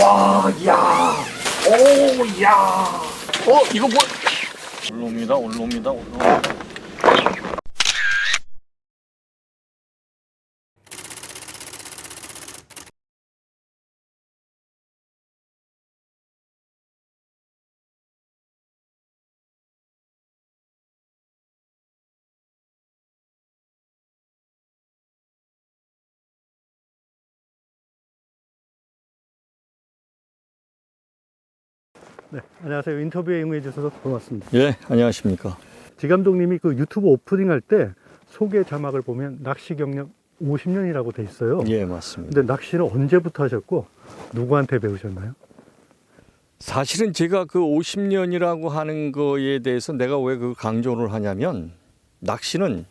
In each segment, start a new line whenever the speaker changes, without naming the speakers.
와, 야, 오, 야. 어, 이거 뭐? 올라옵니다, 올라옵니다, 올라옵니다.
네, 안녕하세요. 인터뷰에 응해 주셔서 고맙습니다.
예, 안녕하십니까.
지 감독님이 그 유튜브 오프닝 할 때 소개 자막을 보면 낚시 경력 50년이라고 돼 있어요.
예, 맞습니다.
근데 낚시를 언제부터 하셨고 누구한테 배우셨나요?
사실은 제가 그 50년이라고 하는 거에 대해서 내가 왜 그 강조를 하냐면 낚시는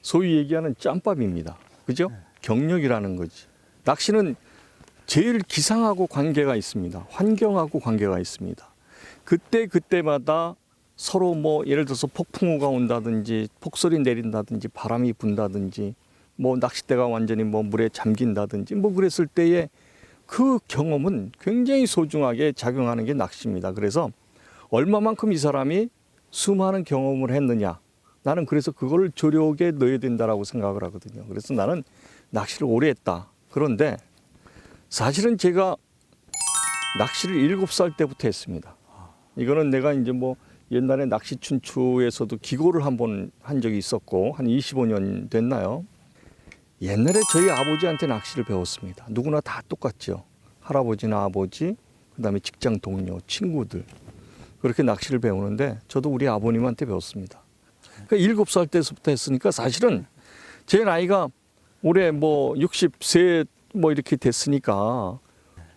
소위 얘기하는 짬밥입니다. 그죠? 경력이라는 거지. 낚시는 제일 기상하고 관계가 있습니다. 환경하고 관계가 있습니다. 그때 그때마다 서로 뭐 예를 들어서 폭풍우가 온다든지 폭설이 내린다든지 바람이 분다든지 뭐 낚싯대가 완전히 뭐 물에 잠긴다든지 뭐 그랬을 때에 그 경험은 굉장히 소중하게 작용하는 게 낚시입니다. 그래서 얼마만큼 이 사람이 수많은 경험을 했느냐. 나는 그래서 그거를 조력에 넣어야 된다라고 생각을 하거든요. 그래서 나는 낚시를 오래 했다. 그런데 사실은 제가 낚시를 일곱 살 때부터 했습니다. 이거는 내가 이제 뭐 옛날에 낚시 춘추에서도 기고를 한 번 한 적이 있었고 한 25년 됐나요? 옛날에 저희 아버지한테 낚시를 배웠습니다. 누구나 다 똑같죠. 할아버지나 아버지, 그다음에 직장 동료, 친구들 그렇게 낚시를 배우는데 저도 우리 아버님한테 배웠습니다. 그러니까 일곱 살 때부터 했으니까 사실은 제 나이가 올해 뭐 60세 뭐 이렇게 됐으니까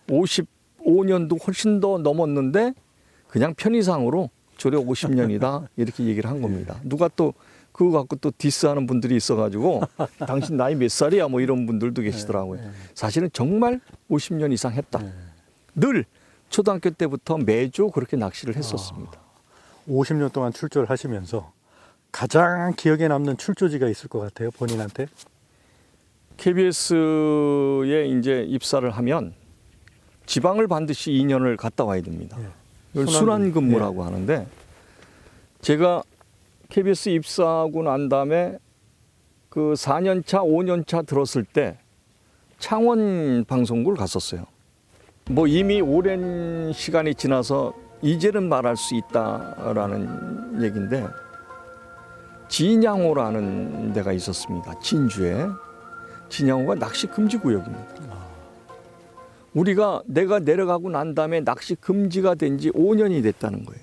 55년도 훨씬 더 넘었는데 그냥 편의상으로 조력 50년이다 이렇게 얘기를 한 겁니다. 누가 또 그거 갖고 또 디스하는 분들이 있어가지고 당신 나이 몇 살이야 뭐 이런 분들도 계시더라고요. 사실은 정말 50년 이상 했다. 늘 초등학교 때부터 매주 그렇게 낚시를 했었습니다.
50년 동안 출조를 하시면서 가장 기억에 남는 출조지가 있을 것 같아요. 본인한테.
KBS에 이제 입사를 하면 지방을 반드시 2년을 갔다 와야 됩니다.
예.
이걸
순환
순환 근무라고 하는데 제가 KBS 입사하고 난 다음에 그 4년 차, 5년 차 들었을 때 창원 방송국을 갔었어요. 뭐 이미 오랜 시간이 지나서 이제는 말할 수 있다라는 얘기인데 진양호라는 데가 있었습니다. 진주에. 진양호가 낚시 금지 구역입니다. 우리가 내가 내려가고 난 다음에 낚시 금지가 된 지 5년이 됐다는 거예요.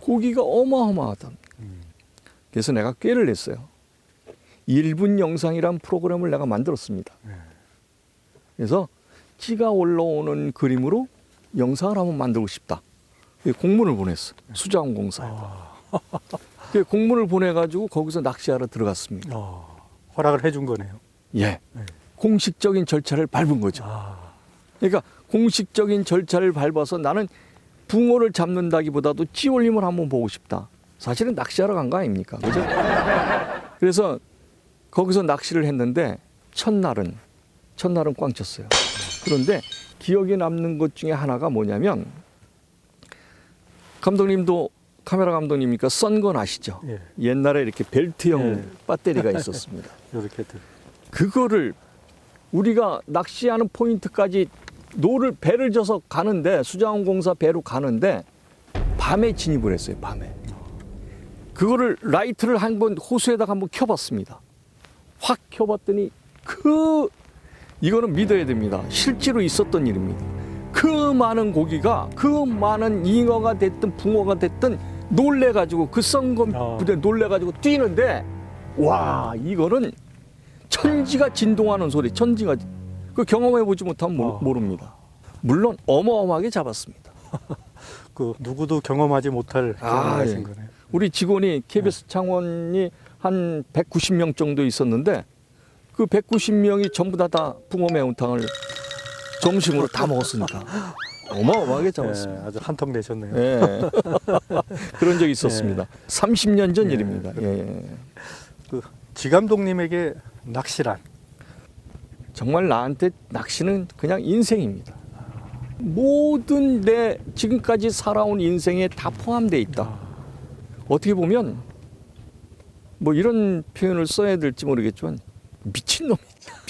고기가 어마어마하다. 그래서 내가 꾀를 냈어요. 1분 영상이란 프로그램을 내가 만들었습니다. 그래서 찌가 올라오는 그림으로 영상을 한번 만들고 싶다. 공문을 보냈어. 수자원공사에. 그 공문을 보내가지고 거기서 낚시하러 들어갔습니다.
어, 허락을 해준 거네요.
예. 공식적인 절차를 밟은 거죠.
아,
그러니까 공식적인 절차를 밟아서 나는 붕어를 잡는다기보다도 찌올림을 한번 보고 싶다. 사실은 낚시하러 간 거 아닙니까? 그죠? 그래서 거기서 낚시를 했는데 첫날은 첫날은 꽝 쳤어요. 그런데 기억에 남는 것 중에 하나가 뭐냐면 감독님도 카메라 감독님이니까 썬건 아시죠?
예.
옛날에 이렇게 벨트형
예.
배터리가 있었습니다.
이렇게 들.
그거를 우리가 낚시하는 포인트까지 노를 배를 져서 가는데 수자원공사 배로 가는데 밤에 진입을 했어요. 밤에 그거를 라이트를 한 번 호수에다가 한번 켜봤습니다. 확 켜봤더니 그 이거는 믿어야 됩니다. 실제로 있었던 일입니다. 그 많은 고기가 그 많은 잉어가 됐든 붕어가 됐든 놀래가지고 그 썬건
어.
부대 놀래가지고 뛰는데 와 이거는 천지가 진동하는 소리, 천지가 그 경험해 보지 못하면 모르-
어.
모릅니다. 물론 어마어마하게 잡았습니다.
그 누구도 경험하지 못할
아,
경험을 하신
예.
거네요.
우리 직원이 KBS 창원이 한 190명 정도 있었는데 그 190명이 전부 다 다 붕어 매운탕을 점심으로 다 먹었으니까 어마어마하게 잡았습니다.
예, 아주 한턱 내셨네요.
예. 그런 적이 있었습니다. 30년 전
예,
일입니다. 예, 예.
그 지감독님에게 낚시란
정말 나한테 낚시는 그냥 인생입니다. 모든 내 지금까지 살아온 인생에 다 포함되어 있다.
아,
어떻게 보면 뭐 이런 표현을 써야 될지 모르겠지만 미친놈이다.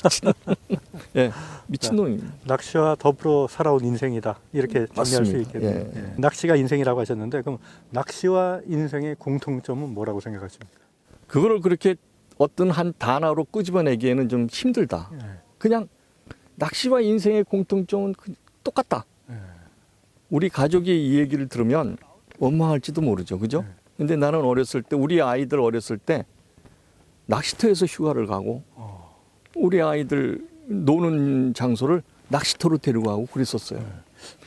미친놈. 예, 미친놈입니다.
낚시와 더불어 살아온 인생이다 이렇게 정리할 수
맞습니다.
있겠네요.
예.
예. 낚시가 인생이라고 하셨는데 그럼 낚시와 인생의 공통점은 뭐라고 생각하십니까?
그거를 그렇게 어떤 한 단어로 끄집어내기에는 좀 힘들다.
예.
그냥 낚시와 인생의 공통점은 그- 똑같다.
예.
우리 가족이 이 얘기를 들으면 원망할지도 모르죠. 그죠?
네.
근데 나는 어렸을 때 우리 아이들 어렸을 때 낚시터에서 휴가를 가고
어.
우리 아이들 노는 장소를 낚시터로 데리고 가고 그랬었어요.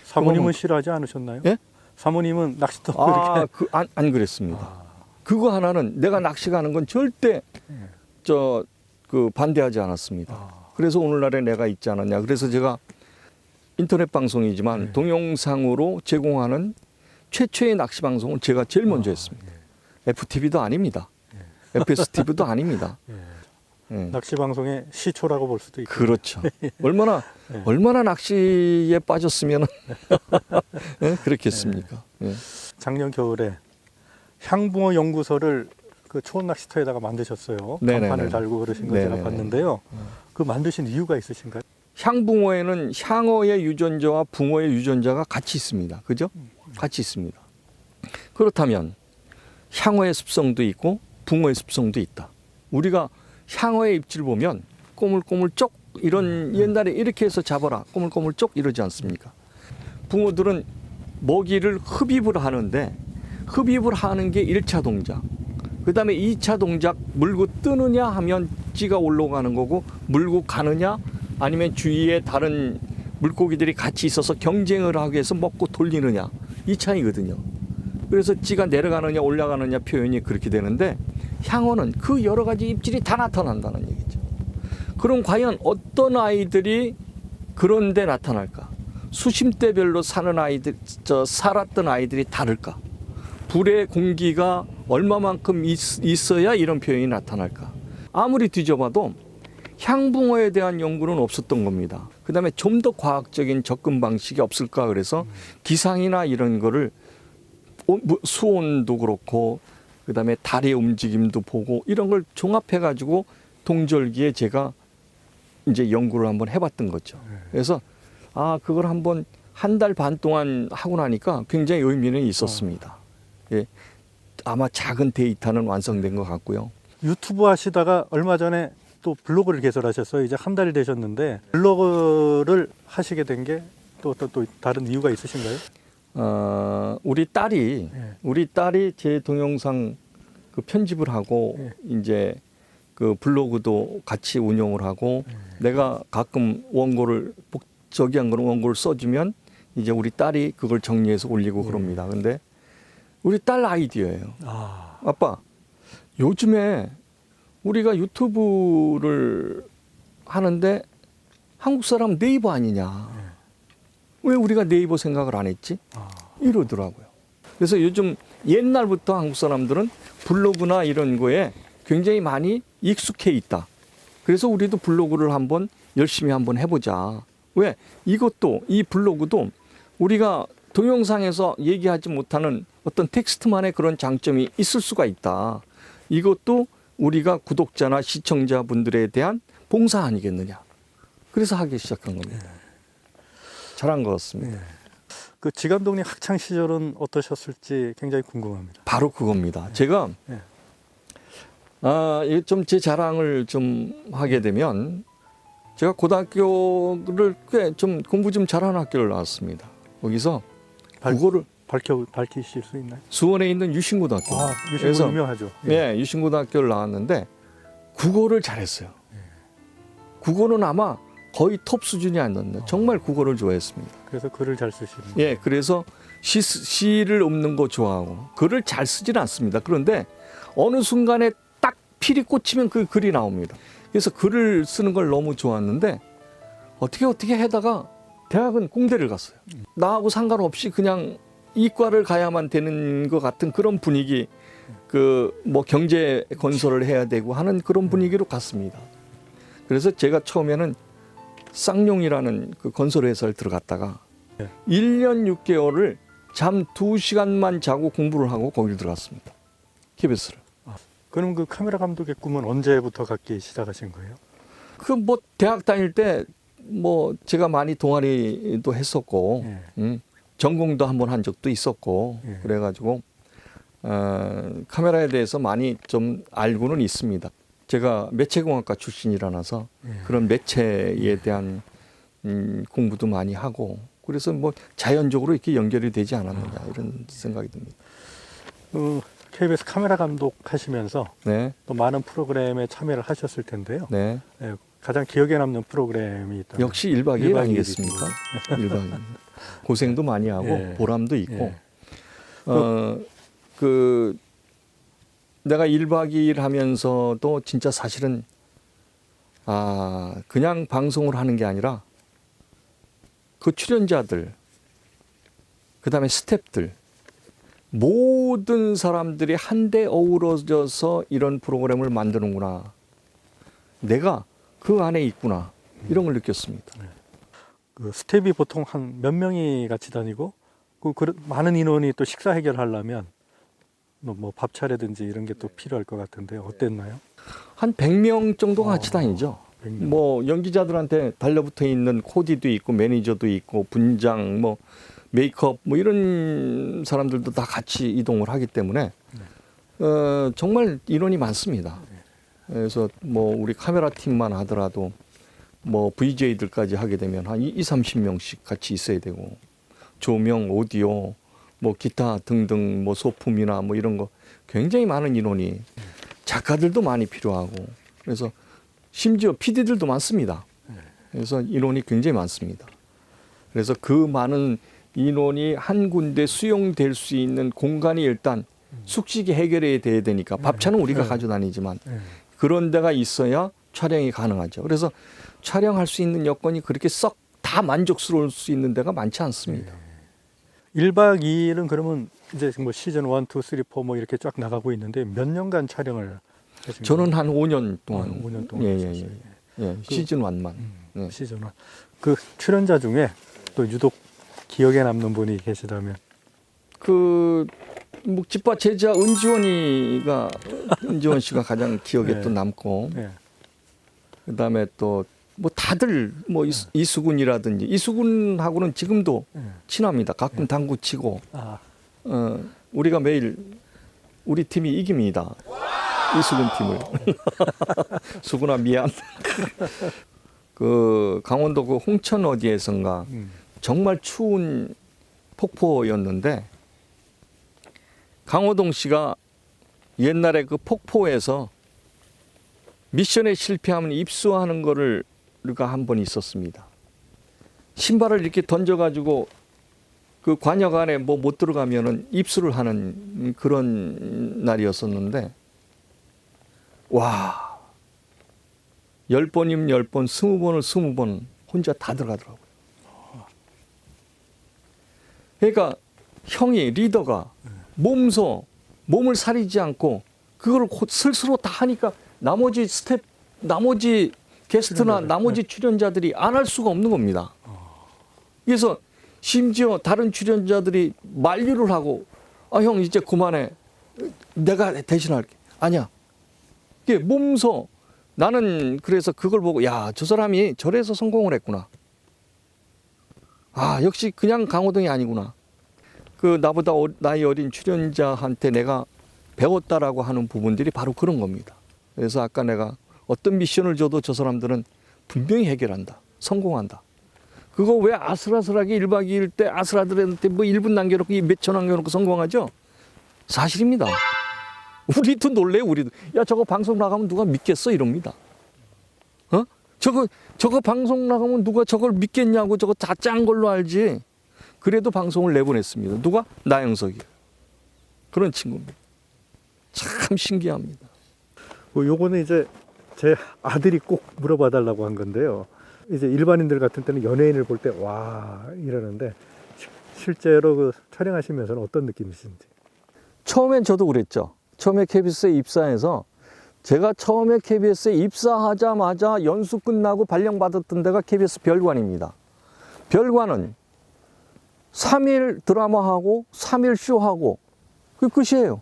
사모님은 싫어하지 않으셨나요?
예?
사모님은 낚시터
아,
이렇게
그, 안, 안 그랬습니다.
아,
그거 하나는 내가 낚시 가는 건 절대
예.
저그 반대하지 않았습니다.
아,
그래서 오늘날에 내가 있지 않았냐. 그래서 제가 인터넷 방송이지만
네.
동영상으로 제공하는 최초의 낚시 방송을 제가 제일 먼저
아,
했습니다. FTV도 아닙니다. FS TV도 아닙니다.
예.
예.
낚시 방송의 시초라고 볼 수도 있고.
그렇죠. 얼마나
네.
얼마나 낚시에 빠졌으면 예? 그렇겠습니까? 예.
작년 겨울에 향붕어 연구소를 그 초원 낚시터에다가 만드셨어요.
네네네.
간판을 달고 그러신 거 제가
네네네.
봤는데요. 그 만드신 이유가 있으신가요?
향붕어에는 향어의 유전자와 붕어의 유전자가 같이 있습니다. 그죠? 같이 있습니다. 그렇다면 향어의 습성도 있고 붕어의 습성도 있다. 우리가 향어의 입질을 보면 꼬물꼬물 쪽 이런 옛날에 이렇게 해서 잡아라 꼬물꼬물 쪽 이러지 않습니까? 붕어들은 먹이를 흡입을 하는데 흡입을 하는 게 1차 동작. 그 다음에 2차 동작 물고 뜨느냐 하면 찌가 올라가는 거고 물고 가느냐 아니면 주위에 다른 물고기들이 같이 있어서 경쟁을 하기 위해서 먹고 돌리느냐 이 차이거든요. 그래서 찌가 내려가느냐 올라가느냐 표현이 그렇게 되는데 향어는 그 여러 가지 입질이 다 나타난다는 얘기죠. 그럼 과연 어떤 아이들이 그런데 나타날까? 수심대별로 사는 아이들, 저 살았던 아이들이 다를까? 불의 공기가 얼마만큼 있, 있어야 이런 표현이 나타날까? 아무리 뒤져봐도 향붕어에 대한 연구는 없었던 겁니다. 그 다음에 좀 더 과학적인 접근 방식이 없을까 그래서 기상이나 이런 거를 수온도 그렇고 그 다음에 달의 움직임도 보고 이런 걸 종합해 가지고 동절기에 제가 이제 연구를 한번 해봤던 거죠. 그래서 아 그걸 한번 한 달 반 동안 하고 나니까 굉장히 의미는 있었습니다. 예, 아마 작은 데이터는 완성된 것 같고요.
유튜브 하시다가 얼마 전에 또 블로그를 개설하셨어요. 이제 한 달이 되셨는데 블로그를 하시게 된 게 또 어떤 또 다른 이유가 있으신가요?
어, 우리 딸이
예.
우리 딸이 제 동영상 그 편집을 하고
예.
이제 그 블로그도 같이 운영을 하고 내가 가끔 원고를 복저기 한 거는 원고를 써주면 이제 우리 딸이 그걸 정리해서 올리고
예.
그럽니다. 근데 우리 딸 아이디어예요.
아,
아빠, 요즘에 우리가 유튜브를 하는데 한국 사람 네이버 아니냐? 왜 우리가 네이버 생각을 안 했지?
아,
이러더라고요. 그래서 요즘 옛날부터 한국 사람들은 블로그나 이런 거에 굉장히 많이 익숙해 있다. 그래서 우리도 블로그를 한번 열심히 한번 해보자. 왜? 이것도 이 블로그도 우리가 동영상에서 얘기하지 못하는 어떤 텍스트만의 그런 장점이 있을 수가 있다. 이것도 우리가 구독자나 시청자분들에 대한 봉사 아니겠느냐. 그래서 하기 시작한 겁니다. 잘한 것 같습니다.
네. 그 지감독님 학창 시절은 어떠셨을지 굉장히 궁금합니다.
바로 그겁니다. 제가
네.
아, 좀 제 자랑을 좀 하게 되면 제가 고등학교를 꽤 좀 공부 좀 잘하는 학교를 나왔습니다. 거기서
발-
국어를
밝혀 밝히실 수 있나요?
수원에 있는 유신고등학교.
아, 유신
그래서
유명하죠.
네, 유신고등학교를 나왔는데 국어를 잘했어요. 국어는 아마 거의 톱 수준이 아니었는데 정말 국어를 좋아했습니다.
그래서 글을 잘 쓰시는.
예, 그래서 시, 시를 읊는 거 좋아하고 글을 잘 쓰지는 않습니다. 그런데 어느 순간에 딱 필이 꽂히면 그 글이 나옵니다. 그래서 글을 쓰는 걸 너무 좋아했는데 어떻게 어떻게 하다가 대학은 공대를 갔어요. 나하고 상관없이 그냥 이과를 가야만 되는 것 같은 그런 분위기 그 뭐 경제 건설을 해야 되고 하는 그런 분위기로 갔습니다. 그래서 제가 처음에는 쌍용이라는 그 건설 회사를 들어갔다가
네.
1년 6개월을 잠 2시간만 자고 공부를 하고 거기를 들어갔습니다. KBS를.
그럼 그 카메라 감독의 꿈은 언제부터 갖기 시작하신 거예요?
그 뭐 대학 다닐 때 뭐 제가 많이 동아리도 했었고
예.
음, 전공도 한번 한 적도 있었고
예.
그래가지고 어, 카메라에 대해서 많이 좀 알고는 있습니다. 제가 매체공학과 출신이라서
예.
그런 매체에 대한 음, 공부도 많이 하고 그래서 뭐 자연적으로 이렇게 연결이 되지 않았느냐 이런 생각이 듭니다.
어, KBS 카메라 감독 하시면서
네,
또 많은 프로그램에 참여를 하셨을 텐데요.
네.
예, 가장 기억에 남는 프로그램이 있다.
역시 1박 2일
일박
아니겠습니까? 1박 2일. 고생도 많이 하고
예.
보람도 있고
예.
어, 그 내가 1박 2일 하면서도 진짜 사실은 아, 그냥 방송을 하는 게 아니라 그 출연자들 그다음에 스탭들 모든 사람들이 한데 어우러져서 이런 프로그램을 만드는구나. 내가 그 안에 있구나. 이런 걸 느꼈습니다.
그 스텝이 보통 한 몇 명이 같이 다니고 그 그런 많은 인원이 또 식사 해결하려면 뭐 밥 차례든지 이런 게 또 필요할 것 같은데 어땠나요?
한 100명 정도가 같이
어,
다니죠.
100명.
뭐 연기자들한테 달려붙어 있는 코디도 있고 매니저도 있고 분장 뭐 메이크업 뭐 이런 사람들도 다 같이 이동을 하기 때문에 어, 정말 인원이 많습니다. 그래서 뭐 우리 카메라 팀만 하더라도 뭐 VJ들까지 하게 되면 한 2, 30명씩 같이 있어야 되고 조명, 오디오, 뭐 기타 등등 뭐 소품이나 뭐 이런 거 굉장히 많은 인원이 작가들도 많이 필요하고 그래서 심지어 PD들도 많습니다. 그래서 인원이 굉장히 많습니다. 그래서 그 많은 인원이 한 군데 수용될 수 있는 공간이 일단 숙식이 해결해야 돼야 되니까 밥차는 우리가
네.
가져다니지만
예.
그런 데가 있어야 촬영이 가능하죠. 그래서 촬영할 수 있는 여건이 그렇게 썩 다 만족스러울 수 있는 데가 많지 않습니다.
1박 2일은 그러면 이제 뭐 시즌 1, 2, 3, 4뭐 이렇게 쫙 나가고 있는데 몇 년간 촬영을 하신
저는? 한 5년 동안,
아, 5년 동안
예, 예,
하셨어요.
예. 예, 시즌 1만.
음,
네.
시즌 1. 그 출연자 중에 또 유독 기억에 남는 분이 계시다면
그 묵집바 제자 은지원이가 은지원 씨가 가장 기억에
네.
또 남고
예.
그다음에 또 뭐 다들 뭐 이수- 이수근이라든지 이수근하고는 지금도
예.
친합니다. 가끔 당구 치고
아,
어, 우리가 매일 우리 팀이 이깁니다. 이수근 팀을. 수근아 미안. 그 강원도 그 홍천 어디에선가
음.
정말 추운 폭포였는데 강호동 씨가 옛날에 그 폭포에서 미션에 실패하면 입수하는 거를 우리가 한 번 있었습니다. 신발을 이렇게 던져가지고 그 관역 안에 뭐 못 들어가면은 입수를 하는 그런 날이었었는데 와. 열 번이면 열 번, 스무 번을 스무 번 혼자 다 들어가더라고요. 그러니까 형이 리더가 몸소 몸을 사리지 않고 그걸 곧 스스로 다 하니까 나머지 스텝 나머지 게스트나
출연자들,
나머지 출연자들이 안 할 수가 없는 겁니다. 그래서 심지어 다른 출연자들이 만류를 하고 아 형 이제 그만해. 내가 대신할게. 아니야. 이게 몸소. 나는 그래서 그걸 보고 야 저 사람이 저래서 성공을 했구나. 아 역시 그냥 강호동이 아니구나. 그 나보다 어- 나이 어린 출연자한테 내가 배웠다라고 하는 부분들이 바로 그런 겁니다 그래서 아까 내가 어떤 미션을 줘도 저 사람들은 분명히 해결한다 성공한다 그거 왜 아슬아슬하게 1박 2일 때 아슬아슬한테 뭐 1분 남겨놓고 몇천 남겨놓고 성공하죠? 사실입니다. 우리도 놀래 우리도. 야 저거 방송 나가면 누가 믿겠어 이럽니다. 어? 저거 저거 방송 나가면 누가 저걸 믿겠냐고 저거 다 짠 걸로 알지. 그래도 방송을 내보냈습니다. 누가? 나영석이. 그런 친구입니다. 참 신기합니다.
뭐 요거는 이제 제 아들이 꼭 물어봐 달라고 한 건데요. 이제 일반인들 같은 때는 연예인을 볼 때 와 이러는데 시- 실제로 그 촬영하시면서는 어떤 느낌이신지.
처음엔 저도 그랬죠. 처음에 KBS에 입사해서 제가 처음에 KBS에 입사하자마자 연수 끝나고 발령받았던 데가 KBS 별관입니다. 별관은 3일 드라마하고 3일 쇼하고 그 끝이에요.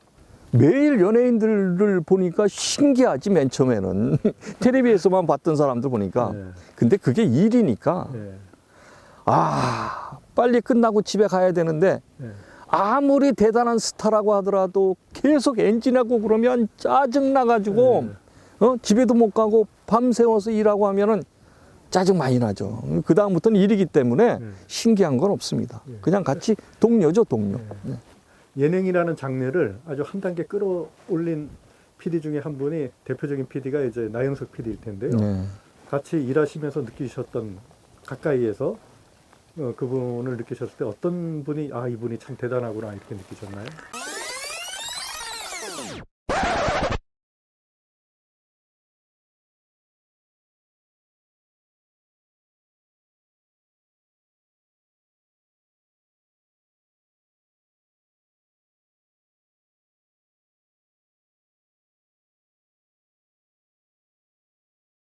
매일 연예인들을 보니까 신기하지 맨 처음에는 텔레비에서만 봤던 사람들 보니까
네.
근데 그게 일이니까
네.
아 빨리 끝나고 집에 가야 되는데
네.
아무리 대단한 스타라고 하더라도 계속 엔진하고 그러면 짜증 나가지고 어 집에도 못 가고 밤 새워서 일하고 하면은 짜증 많이 나죠. 그 다음부터는 일이기 때문에
네.
신기한 건 없습니다.
예.
그냥 같이 동료죠 동료. 네.
예능이라는 장르를 아주 한 단계 끌어올린 PD 중에 한 분이 대표적인 PD가 이제 나영석 PD일 텐데요.
네.
같이 일하시면서 느끼셨던 가까이에서 어, 그분을 느끼셨을 때 어떤 분이 아 이분이 참 대단하구나 이렇게 느끼셨나요?